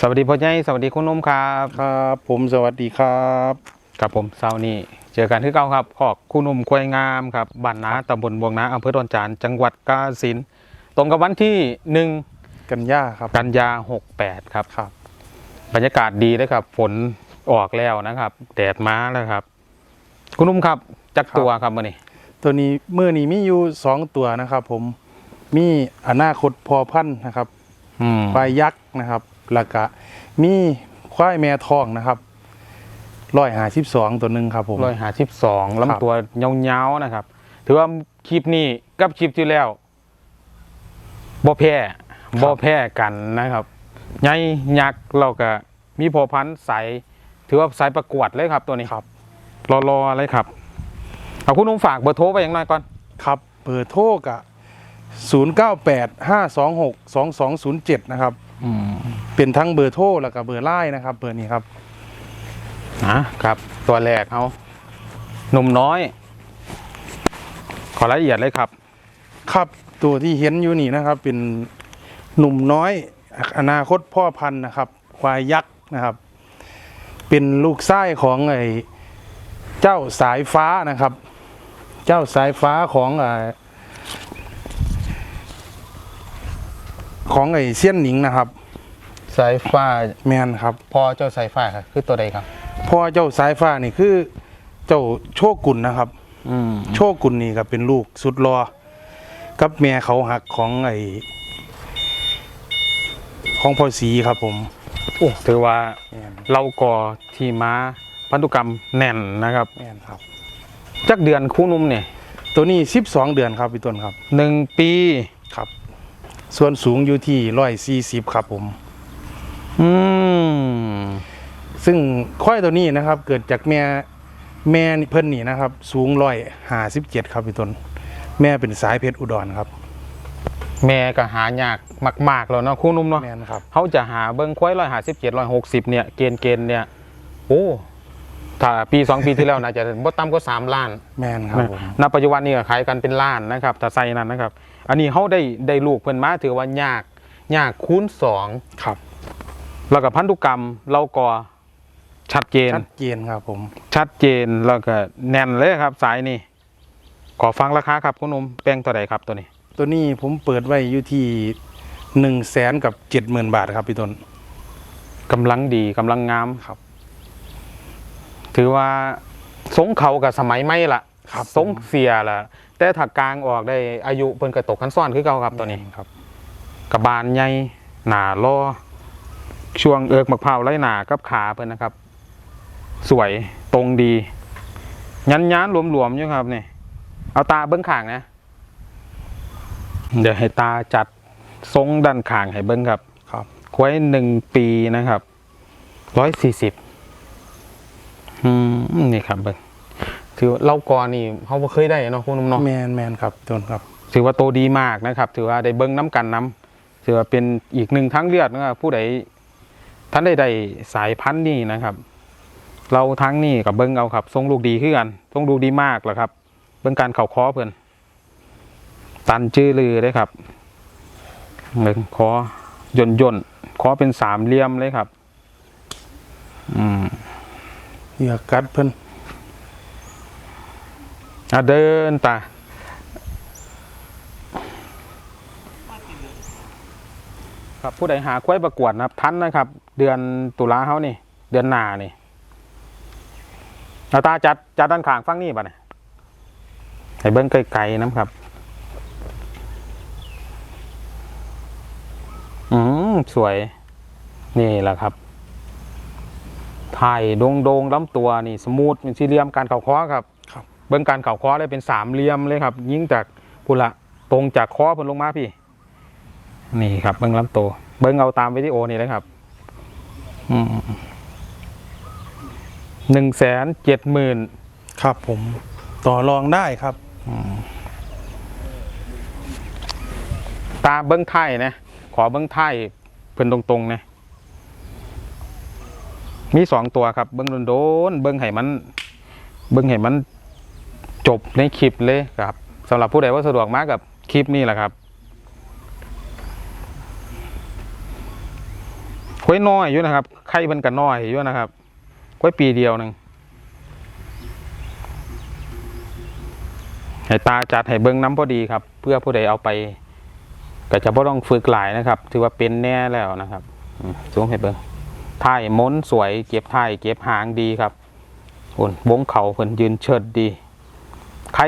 สวัสดีพ่อใหญ่สวัสดีคุณนุ่มครับครับ ผมสวัสดีครับกับผมเช้านี้เจอกันที่เก้าครับขอกคุณนุ่มควายงามครับบ้านนาตำบลบวงนาอำเภอดอนจานจังหวัดกาฬสินธุ์ตรงกับวันที่หนึ่งกันยาครับกันยาหกแปดครับครับ บรรยากาศดีเลยครับ ฝนออกแล้วนะครับ แดดมาแล้วครับ คุณนุ่มครับจักตัวครับมื่อนี้ตัวนี้เมื่อนี้มีอยู่สองตัวนะครับ ผมมีอนาคตพอพันธุ์นะครับอืมควายยักษ์นะครับ แล้วก็มีควายแม่ทองนะครับร้อยหาสิบสองตัวหนึ่งครับผม ร้อยหาสิบสองครับลำตัวเงาๆนะครับ ถือว่าคลิปนี้กับคลิปที่แล้วบ่แพ้บ่แพ้กันนะครับใหญ่ยักษ์เราก็มีพอพันธุ์ใสถือว่าสายประกวดเลยครับตัวนี้ครับ รอๆเลยครับเอาคุณนุ่มฝากเบอร์โทรไปอย่างไรก่อนครับเบอร์โทรกะศูนย์เก้าแปดห้าสองหกสองสองศูนย์เจ็ดนะครับ เป็นทั้งเบอร์โทรแล้วก็เบอร์ไลน์นะครับ เบอร์นี้ครับนะครับ ตัวแรกเอาหนุ่มน้อย ขอรายละเอียดเลยครับ ครับตัวที่เห็นอยู่นี่นะครับ เป็นหนุ่มน้อย อนาคตพ่อพันธุ์นะครับ ควายยักษ์นะครับ เป็นลูกไส้ของไอ้เจ้าสายฟ้านะครับ เจ้าสายฟ้าของไอ้ ของไอ้เซียนหนิงนะครับ สายฟ้าแมนครับพอเจ้าสายฟ้าครับคือตัวใดครับ พ่อเจ้าสายฟ้านี่คือ เจ้าโชกุนนะครับ อืมโชกุนนี่ก็เป็นลูกสุดรอกับแม่เขาหักของไอ้ของพ่อสีครับผม โอ้ถือว่าแม่นเราก่อทีม้าพันธุกรรมแน่นนะครับ แม่นครับ จักเดือนคู่นุ่มเนี่ยตัวนี้สิบสองเดือนครับพี่ต้นครับ หนึ่งปีครับ ส่วนสูงอยู่ที่ร้อยสี่สิบครับผม อืม ซึ่งควายตัวนี้นะครับ เกิดจากแม่แม่นี่เพิ่นนี่นะครับ สูงร้อยห้าสิบเจ็ดครับพี่ต้น แม่เป็นสายเพชรอุดรครับ แม่ก็หายากมากๆแล้วเนาะคู่นุ่มเนาะแม่นครับ เขาจะหาเบิ้งควายร้อยหาสิบเจ็ดร้อยหกสิบเนี่ยเกณฑ์เกณฑ์เนี่ย โอ้ถ้าปีสองปีที่แล้วน่าจะบ่ต่ำก็สามล้าน แม่นครับผมณปัจจุบันนี้ก็ขายกันเป็นล้านนะครับถ้าใส่นั้นนะครับ อันนี้เขาได้ได้ลูกเพิ่นมาถือว่ายากยากคูณสองครับ แล้วก็พันธุกรรมเราก็ชัดเจน ชัดเจนครับผม ชัดเจนแล้วก็แน่นเลยครับ สายนี่ขอฟังราคาครับคุณหนุ่มแป้งตัวใดครับตัวนี้ ตัวนี้ผมเปิดไว้อยู่ที่หนึ่งแสนกับเจ็ดหมื่นบาทครับพี่ต้นกำลังดีกำลังงามครับ ถือว่าสงเขากับสมัยไม่ละครับสงเสียละ แต่ถักกลางออกได้อายุเพิ่นกระตกขั้นซ้อนคือเก่าครับตัวนี้ครับกระบาลใหญ่หนาล่อช่วงเอิกมะพร้าวไล่หนากับขาเพิ่นนะครับ สวยตรงดี ยันยันหลวมๆอยู่ครับนี่เอาตาเบิ้งข้างนะ เดี๋ยวให้ตาจัดทรงด้านข้างให้เบิ้งครับ ครับควายหนึ่งปีนะครับร้อยสี่สิบอืมนี่ครับเบิ้ง ถือว่าเล่ากอนี่เขาบ่เคยได้เนาะคุณนุ่มเนาะแมนแมนครับพี่ต้นครับ ถือว่าโตดีมากนะครับ ถือว่าได้เบิ้งน้ำกันน้ำถือว่าเป็นอีกหนึ่งทั้งเลือดนะครับผู้ใดท่านใดใดสายพันธุ์นี่นะครับ เราทั้งนี่กับเบิ้งเอาครับทรงลูกดีขึ้นกันทรงลูกดีมากแหละครับ เบิ้งการเข่าคอเพื่อนตันจื้อลือได้ครับเบิ้งคอย่นย่นๆคอเป็นสามเหลี่ยมเลยครับ อืมเหยื่อกัดเพิ่น อะเดินตาครับผู้ใดหาควายประกวดนะครับทันนะครับ เดือนตุลาเขานี่ เดือนหนานี่เอาตาจัดจัดด้านข้างฟังนี่ป่ะเนี่ยให้เบิ้งไกลๆนะครับอืมสวย นี่แหละครับถ่ายโดงโดงๆล้ำตัวนี่ สมูทเป็นสี่เหลี่ยมการเข่าคอครับ ครับเบิ้งการเข่าคอได้เป็นสามเหลี่ยมเลยครับ ยิ่งจากพุละตรงจากคอเพิ่นลงมาพี่ นี่ครับเบิ้งลำตัวเบิ้งเอาตามวิดีโอนี่เลยครับหนึ่งแสนเจ็ดหมื่นครับผมต่อรองได้ครับตาเบิ้งไทยนะ ขอเบิ้งไทยเพิ่นตรงๆนะมีสองตัวครับ เบิ้งโดนๆเบิ้งให้มัน เบิ้งให้มัน จบในคลิปเลยครับสำหรับผู้ใดว่าสะดวกมากกับคลิปนี้แหละครับคกล้วยน้อยอยู่นะครับ ไข่มันก็น้อยอยู่นะครับกล้วยปีเดียวหนึงให้ตาจัดให้เบิ้งน้ำพอดีครับ เพื่อผู้ใดเอาไปก็จะบ่ต้องฝึกหลายนะครับ ถือว่าเป็นแน่แล้วนะครับสูงให้เบิ้งท่ายม้นสวย เก็บท่ายเก็บหางดีครับโอนวงเขาเพิ่นยืนเชิดดี ไข่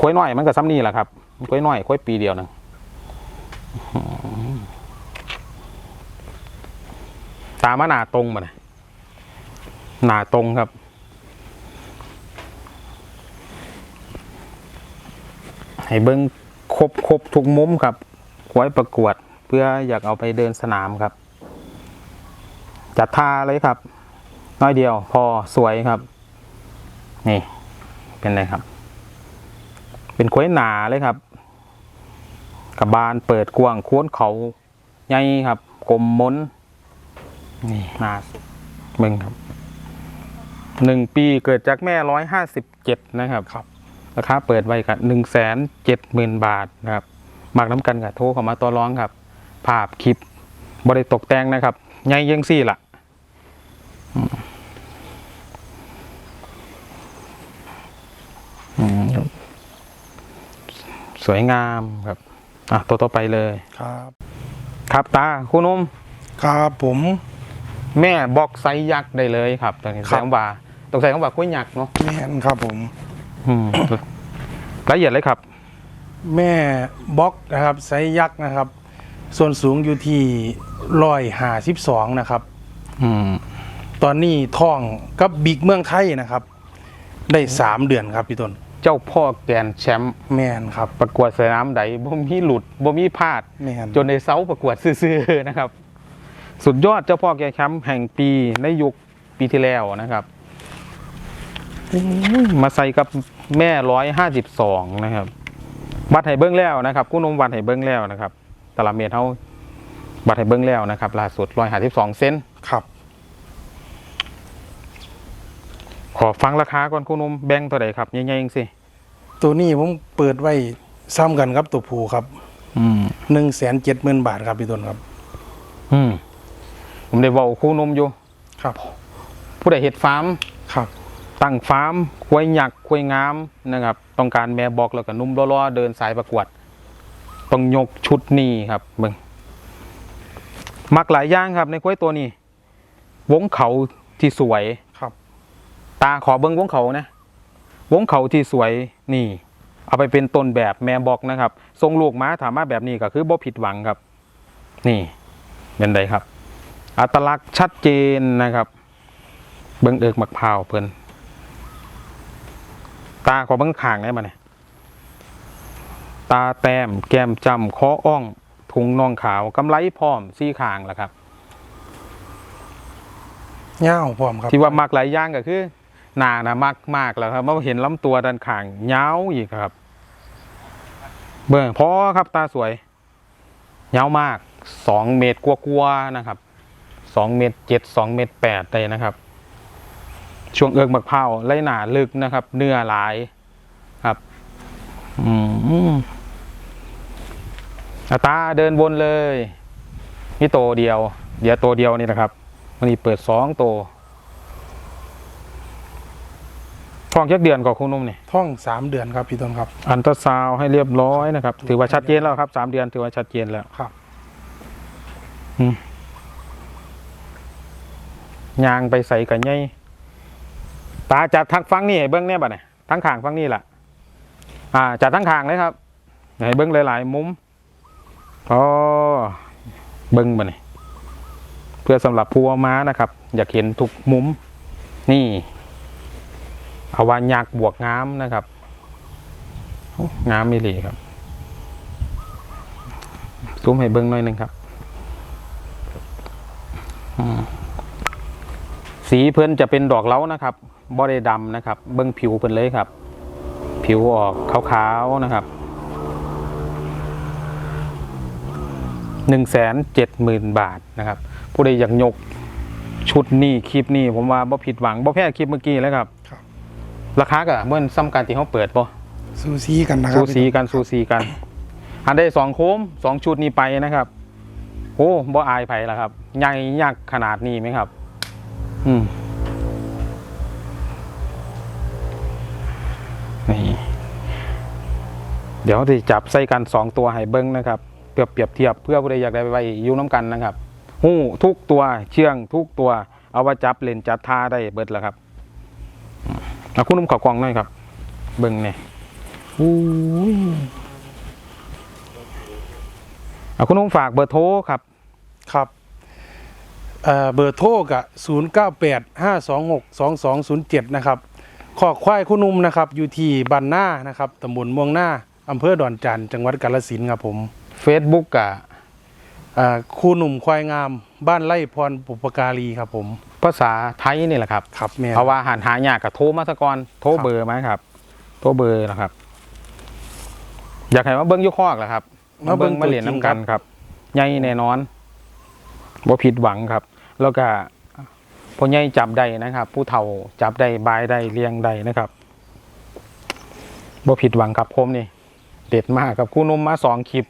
กล้วยน้อยมันก็ซ้ำนี่แหละครับกล้วยน้อยกล้วยปีเดียวหนึงตามาหนาตรงมาเลยหนาตรงครับ ให้เบิ้งครบครบทุกมุมครับไว้ประกวดเพื่ออยากเอาไปเดินสนามครับ จัดท่าเลยครับ น้อยเดียวพอสวยครับ นี่ เป็นไรครับ เป็นควยหนาเลยครับกับบานเปิดกว้างโค้นเขาใหญ่ครับกลมมนนี่นาเบิ่งครับหนึ่งปีเกิดจากแม่ร้อยห้าสิบเจ็ดนะครับครับราคาเปิดไว้กับหนึ่งแสนเจ็ดหมื่นบาทนะครับมากน้ำกันกับโทรเข้ามาต่อร้องครับ ภาพคลิปบริตกแต่งนะครับใหญ่ยังสี่ละอืมอืมครับ สวยงามครับอะตัวต่อไปเลยครับ ครับตาคุณนุ่มครับผม แม่บอกไซส์ยักษ์ได้เลยครับตอนนี้ครัใส่บ คำว่าต้องใส่คำว่ากุ้ยยักษ์เนาะแม่นครับผม อืมละเอียดเลยครับ แม่บล็อกนะครับไซส์ยักษ์นะครับ ส่วนสูงอยู่ที่ร้อยหาสิบสองนะครับ อืมตอนนี้ท่องกับบิ๊กเมืองไทยนะครับ ได้สามเดือนครับพี่ต้น เจ้าพ่อแกรนด์แชมป์แม่นครับประกวดสนามใดบ่มีหลุดบ่มีพลาด แม่นจนในเซาประกวดซื่อๆนะครับ สุดยอดเจ้าพ่อแกรนด์แชมป์แห่งปีในยุคปีที่แล้วนะครับอืมมาใส่กับแม่ร้อยห้าสิบสองนะครับวัดไห่เบิ้งแล้วนะครับกู้นมวัดไห่เบิ้งแล้วนะครับตารางเมตรเท่าวัดไห่เบิ้งแล้วนะครับล่าสุดร้อยห้าสิบสองเซนครับ ขอฟังราคาก่อนคุณนมแบ่งตัวใดครับใหญ่ๆเองสิตัวนี้ผมเปิดไว้ซ้ำกันครับตัวผูครับอืมหนึ่งแสนเจ็ดหมื่นบาทครับพี่ต้นครับ อืมผมได้บอกคู่นมอยู่ ครับผู้ใดเห็ดฟาร์มครับตั้งฟาร์มควยหยักควยงามนะครับ ต้องการแม่บอกแล้วก็นุ่มล้อๆเดินสายประกวด ต้องยกชุดนี้ครับเบิ่งมักหลายอย่างครับในควยตัวนี้ วงเขาที่สวยครับ ตาขอเบิ้งวงเขานะ วงเขาที่สวยนี่ เอาไปเป็นต้นแบบแม่บอกนะครับ ทรงลูกม้าถามมาแบบนี้ก็คือบ่ผิดหวังครับ นี่เป็นไดครับ อัตลักษณ์ชัดเจนนะครับ เบิ้งเอิกมักพร้าวเพิ่นตาขอเบิ้งขางได้มาเนี่ยตาแต้มแก้มจำคออ่องถุงน่องขาวกำไลพร้อมซี่ขางล่ะครับเง่าวพร้อมครับ ที่ว่ามักหลายอย่างก็คือ หนานะมักมากแล้วครับเมื่อเห็นลำตัวด้านข้างยาวอีกครับ เบิ่งพอครับตาสวยยาวมากสองเมตรกว่าๆนะครับสองเมตรเจ็ดสองเมตรแปดเลยนะครับ ช่วงเอิกมักเผาวไล่หนาลึกนะครับ เนื้อหลายครับอืมอาตาเดินวนเลยนี่โตเดียว เดี๋ยวโตเดียวนี่นะครับ วันนี้เปิดสองโตว ท้องยักเดือนก่อนคุณนุ่มนี่ท่องสามเดือนครับพี่ต้นครับ อันตราซาวด์ให้เรียบร้อยนะครับ ถือว่าชัดเจนแล้วครับสามเดือนถือว่าชัดเจนแล้วครับยางไปใส่กันไงตาจัดทักฟังนี่ให้เบิ้งเนี่ยบัดเนี่ยทั้งขางฟังนี่แหละอ่าจัดทั้งขางเลยครับให้เบิ้งหลาย ๆ มุมอ๋อเบิ้งบัดเนี่ยเพื่อสำหรับผู้เอาม้านะครับ อยากเห็นทุกมุมนี่ เอาวายักบวกงามนะครับงามมิลีครับซูมให้เบิ้งหน่อยนึงครับ สีเพิ่นจะเป็นดอกเล้านะครับบ่ได้ดำนะครับ เบิ้งผิวเพิ่นเลยครับ ผิวออกขาวๆนะครับหนึ่งแสนเจ็ดหมื่นบาทนะครับ ผู้ใดอยากยกชุดนี้คลิปนี้ผมว่าบ่ผิดหวังบ่แพ้คลิปเมื่อกี้แล้วครับ รับราคาก็เหมื่อนซ้ำกันที่เขาเปิดป่ซูซีกันนะครัซูบซีกันซูซีกัน อันได้สองโค้มสองชุดนี้ไปนะครับ โอ้บ่อายไผล่ะครับใหญ่ยักษ์ขนาดนี้ไหมครับ อืมนี่เดี๋ยวที่จับใส่กันสองตัวให้เบิ้งนะครับเปรียบเปรียบเทียบเพื่อผู้ใดอยากได้ไปไว้อยู่น้ำกันนะครับหู้ทุกตัวเชื่องทุกตัว เอาว่าจับเล่นจับท่าได้เบิดแล้วครับ อืมเอาคุณนุ่มขอกล่องหน่อยครับเบิ้งเนี่ยอู้ยเอาคุณนุ่มฝากเบอร์โทรครับ ครับเอ่อเบอร์โทรกับ0 9 8 5 2 6 2 2 0 7 นะครับขอควายคู่นุ่มนะครับอยู่ที่บ้านหน้านะครับตำบลม่วงหน้าอำเภอดอนจันทร์จังหวัดกาฬสินธุ์ครับผม Facebook กะเอ่อคู่หนุ่มควายงาม บ้านไร่พรปุปการีครับผม ภาษาไทยนี่แหละครับครับแม่เพราะว่าหันหายากกับโทรมาสกอนโทรเบอร์ไหมครับ โทรเบอร์นะครับ อยากให้มาเบิ้งอยุคอกแหละครับมาเบิ้งมาเหรียญน้ำกันครับใหญ่แน่นอนบ่ผิดหวังครับ แล้วก็พอใหญ่จับได้นะครับ ผู้เฒ่าจับได้บายได้เลี้ยงได้นะครับบ่ผิดหวังครับผมนี่ เด็ดมากครับคู่นุ่มมาสองคลิป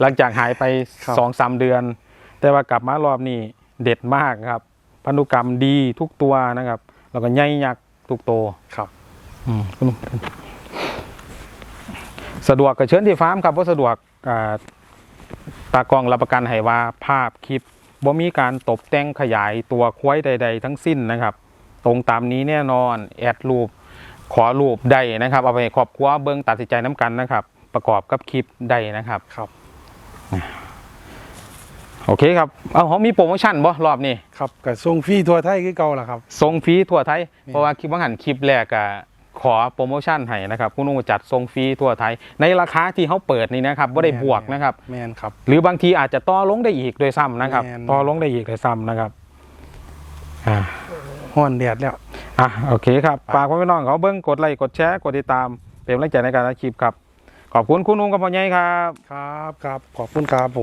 หลังจากหายไปสองสามเดือน แต่ว่ากลับมารอบนี้เด็ดมากครับ พันธุกรรมดีทุกตัวนะครับ แล้วก็ใหญ่ยักษ์ทุกตัวครับ อืมคุณสะดวกกับเชิญที่ฟาร์มครับว่าสะดวกอ่าตากล้องรับประกันให้ว่าภาพคลิปบ่มีการตบแต่งขยายตัวควายใด ๆ ทั้งสิ้นนะครับ ตรงตามนี้แน่นอนแอดรูปขอรูปได้นะครับเอาไปให้ครอบครัวเบิ้งตัดสินใจน้ำกันนะครับ ประกอบกับคลิปได้นะครับครับ โอเคครับ เอาเขามีโปรโมชั่นบ่รอบนี้ครับกับทรงฟรีทัวไทยคือเก่าล่ะครับส่งฟรีทั่วไทย เพราะว่าคลิปว่าหันคลิปแรกอะขอโปรโมชั่นให้นะครับคุณนุ่จัดส่งฟรีทั่วไทย ในราคาที่เขาเปิดนี่นะครับไม่ได้บวกนะครับ แมนครับ หรือบางทีอาจจะต่อลงได้อีกโดวยซ้ำนะครับ แม่น ต่อลงได้อีกโดวยซ้ำนะครับ อ่า ห้อนแดดแล้ว อะโอเคครับฝากไว้พี่น้องเขาเบิ้งกดไลค์กดแชร์กดติดตาม เป็นกำลังใจในการทำคลิปครับ ขอบคุณคุณนุ่งกับพ่อใหญ่ครับ ครับครับขอบคุณครับผม